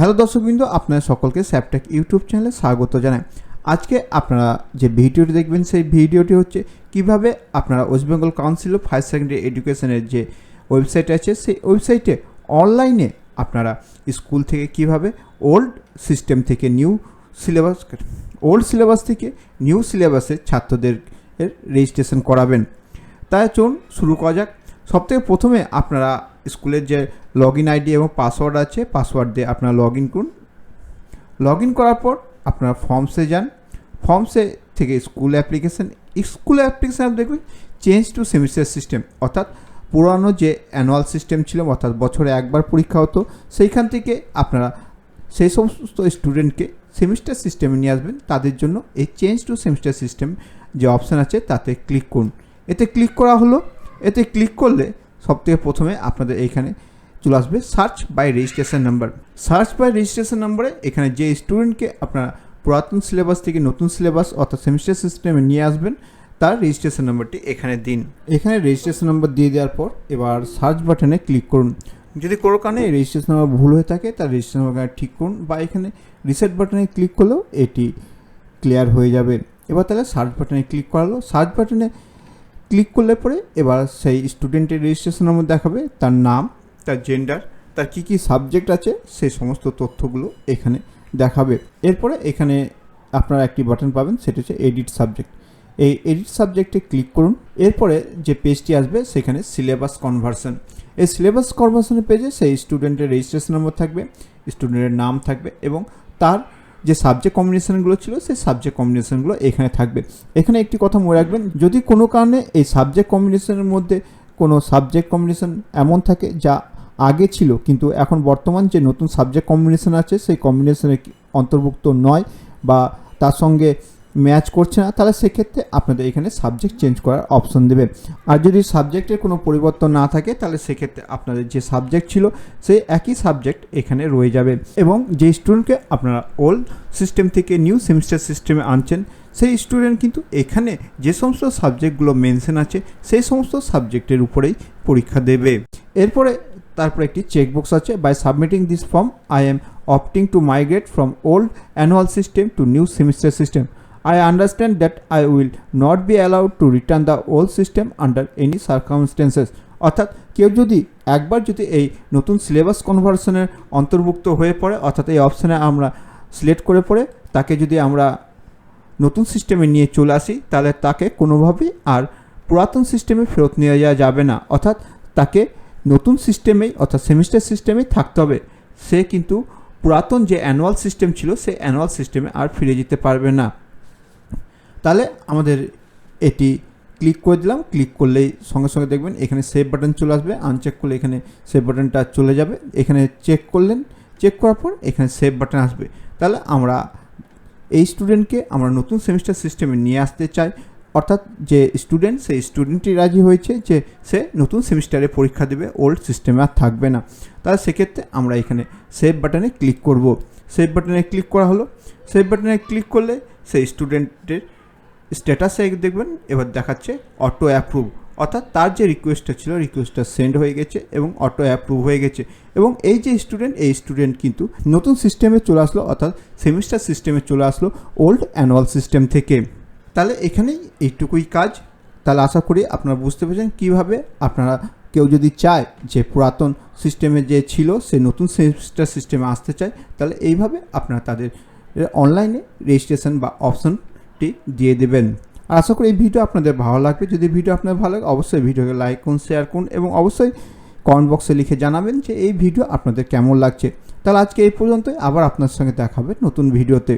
Hello দর্শকবৃন্দ আপনার সকলকে স্যাপটেক ইউটিউব চ্যানেলে স্বাগত জানাই। আজকে আপনারা যে ভিডিওটি দেখবেন, সেই ভিডিওটি হচ্ছে কীভাবে আপনারা West Bengal council of higher secondary এডুকেশনের যে ওয়েবসাইট আছে, সেই ওয়েবসাইটে অনলাইনে আপনারা স্কুল থেকে কীভাবে ওল্ড সিস্টেম থেকে নিউ সিলেবাস, ওল্ড সিলেবাস থেকে নিউ সিলেবাসে ছাত্রদের রেজিস্ট্রেশন করাবেন। তাই চলুন শুরু করা যাক। সবথেকে প্রথমে আপনারা স্কুলের যে লগ ইন আইডি এবং পাসওয়ার্ড আছে পাসওয়ার্ড দিয়ে আপনারা লগ ইন করুন। লগ ইন করার পর আপনারা ফর্মসে যান। ফর্মসে থেকে স্কুল অ্যাপ্লিকেশান স্কুল অ্যাপ্লিকেশান দেখবেন চেঞ্জ টু সেমিস্টার সিস্টেম অর্থাৎ পুরানো যে অ্যানুয়াল সিস্টেম ছিল, অর্থাৎ বছরে একবার পরীক্ষা হতো, সেইখান থেকে আপনারা সেই সমস্ত স্টুডেন্টকে সেমিস্টার সিস্টেমে নিয়ে আসবেন। তাদের জন্য এই চেঞ্জ টু সেমিস্টার সিস্টেম যে অপশান আছে, তাতে ক্লিক করুন। এতে ক্লিক করা হলো। এতে ক্লিক করলে সবথেকে প্রথমে আপনাদের এইখানে চলে আসবে search by registration number search by registration নাম্বারে এখানে যে স্টুডেন্টকে আপনারা পুরাতন সিলেবাস থেকে নতুন সিলেবাস অর্থাৎ সেমিস্টার সিস্টেমে নিয়ে আসবেন, তার রেজিস্ট্রেশন নাম্বারটি এখানে দিন। এখানে রেজিস্ট্রেশন নাম্বার দিয়ে দেওয়ার পর এবার সার্চ বাটনে ক্লিক করুন। যদি কোনো কারণে রেজিস্ট্রেশন নাম্বার ভুল হয়ে থাকে, তার রেজিস্ট্রেশন নাম্বার ঠিক করুন বা এখানে রিসেট বাটনে ক্লিক করলেও এটি ক্লিয়ার হয়ে যাবে। এবার তাহলে সার্চ বাটনে ক্লিক করালো। সার্চ বাটনে ক্লিক করলে পরে এবার সেই স্টুডেন্টের রেজিস্ট্রেশন নম্বর দেখাবে, তার নাম, তার জেন্ডার তার কী কী সাবজেক্ট আছে, সেই সমস্ত তথ্যগুলো এখানে দেখাবে। এরপরে এখানে আপনারা একটি বাটন পাবেন, সেটা হচ্ছে এডিট সাবজেক্ট এই এডিট সাবজেক্টে ক্লিক করুন, এরপরে যে পেজটি আসবে, সেখানে সিলেবাস কনভার্সন এই সিলেবাস কনভার্সনের পেজে সেই স্টুডেন্টের রেজিস্ট্রেশন নম্বর থাকবে স্টুডেন্টের নাম থাকবে এবং তার যে সাবজেক্ট কম্বিনেশনগুলো ছিল, সেই সাবজেক্ট কম্বিনেশনগুলো এখানে থাকবে। এখানে একটি কথা মনে রাখবেন, যদি কোনো কারণে এই সাবজেক্ট কম্বিনেশনের মধ্যে কোনো সাবজেক্ট কম্বিনেশন এমন থাকে যা আগে ছিল, কিন্তু এখন বর্তমান যে নতুন সাবজেক্ট কম্বিনেশন আছে, সেই কম্বিনেশনে অন্তর্ভুক্ত নয় বা তার সঙ্গে ম্যাচ করছে না, তাহলে সেক্ষেত্রে আপনাদের এখানে সাবজেক্ট চেঞ্জ করার অপশন দেবে। আর যদি সাবজেক্টের কোনো পরিবর্তন না থাকে, তাহলে সেক্ষেত্রে আপনাদের যে সাবজেক্ট ছিল, সেই একই সাবজেক্ট এখানে রয়ে যাবে। এবং যে স্টুডেন্টকে আপনারা ওল্ড সিস্টেম থেকে নিউ সেমিস্টার সিস্টেমে আনছেন, সেই স্টুডেন্ট কিন্তু এখানে যে সমস্ত সাবজেক্টগুলো মেনশন আছে, সেই সমস্ত সাবজেক্টের উপরেই পরীক্ষা দেবে। এরপরে তারপর একটি চেকবক্স আছে by submitting this form I am opting to migrate from old annual system to new semester system I understand that I will not be allowed to return the old system under any circumstances. অর্থাৎ কেউ যদি একবার যদি এই নতুন syllabus কনভার্সনের অন্তর্ভুক্ত হয়ে পড়ে, অর্থাৎ এই অপশানে আমরা সিলেক্ট করে পড়ে, তাকে যদি আমরা নতুন সিস্টেমে নিয়ে চলে আসি, তাহলে তাকে কোনোভাবেই আর পুরাতন সিস্টেমে ফেরত নিয়ে যাওয়া যাবে না। অর্থাৎ তাকে নতুন সিস্টেমেই অর্থাৎ সেমিস্টার সিস্টেমেই থাকতে হবে। সে কিন্তু পুরাতন যে অ্যানুয়াল সিস্টেম ছিল সেই অ্যানুয়াল সিস্টেমে আর ফিরে যেতে পারবে না। তাহলে আমাদের এটি ক্লিক করে দিলাম। ক্লিক করলেই সঙ্গে সঙ্গে দেখবেন এখানে সেভ বাটন চলে আসবে। আনচেক করলে এখানে সেভ বাটনটা চলে যাবে। এখানে চেক করলেন। চেক করার পর এখানে সেভ বাটন আসবে। তাহলে আমরা এই স্টুডেন্টকে আমরা নতুন সেমিস্টার সিস্টেমে নিয়ে আসতে চাই। অর্থাৎ যে স্টুডেন্ট সেই স্টুডেন্টই রাজি হয়েছে যে সে নতুন সেমিস্টারে পরীক্ষা দেবে। ওল্ড সিস্টেমে আর থাকবে না। তাহলে সেক্ষেত্রে আমরা এখানে সেভ বাটনে ক্লিক করব। সেভ বাটনে ক্লিক করা হলো। সেভ বাটনে ক্লিক করলে সেই স্টুডেন্টের স্ট্যাটাসে দেখবেন, এবার দেখাচ্ছে অটো অ্যাপ্রুভ অর্থাৎ তার যে রিকোয়েস্টটা ছিল রিকোয়েস্টটা সেন্ড হয়ে গেছে এবং অটো অ্যাপ্রুভ হয়ে গেছে। এবং এই যে স্টুডেন্ট এই স্টুডেন্ট কিন্তু নতুন সিস্টেমে চলে আসলো, অর্থাৎ সেমিস্টার সিস্টেমে চলে আসলো ওল্ড অ্যানুয়াল সিস্টেম থেকে। তাহলে এখানেই এইটুকুই কাজ। তাহলে আশা করি আপনারা বুঝতে পেরেছেন কীভাবে আপনারা কেউ যদি চায় যে পুরাতন সিস্টেমে যে ছিল, সে নতুন সেমিস্টার সিস্টেমে আসতে চায়, তাহলে এইভাবে আপনারা তাদের অনলাইনে রেজিস্ট্রেশন বা অপশনটি দিয়ে দেবেন। আশা করি এই ভিডিও আপনাদের ভালো লাগবে। যদি ভিডিও আপনাদের ভালো লাগে, অবশ্যই ভিডিওকে লাইক করুন, শেয়ার করুন এবং অবশ্যই কমেন্ট বক্সে লিখে জানাবেন যে এই ভিডিও আপনাদের কেমন লাগছে। তাহলে আজকে এই পর্যন্তই। আবার আপনার সঙ্গে দেখা হবে নতুন ভিডিওতে।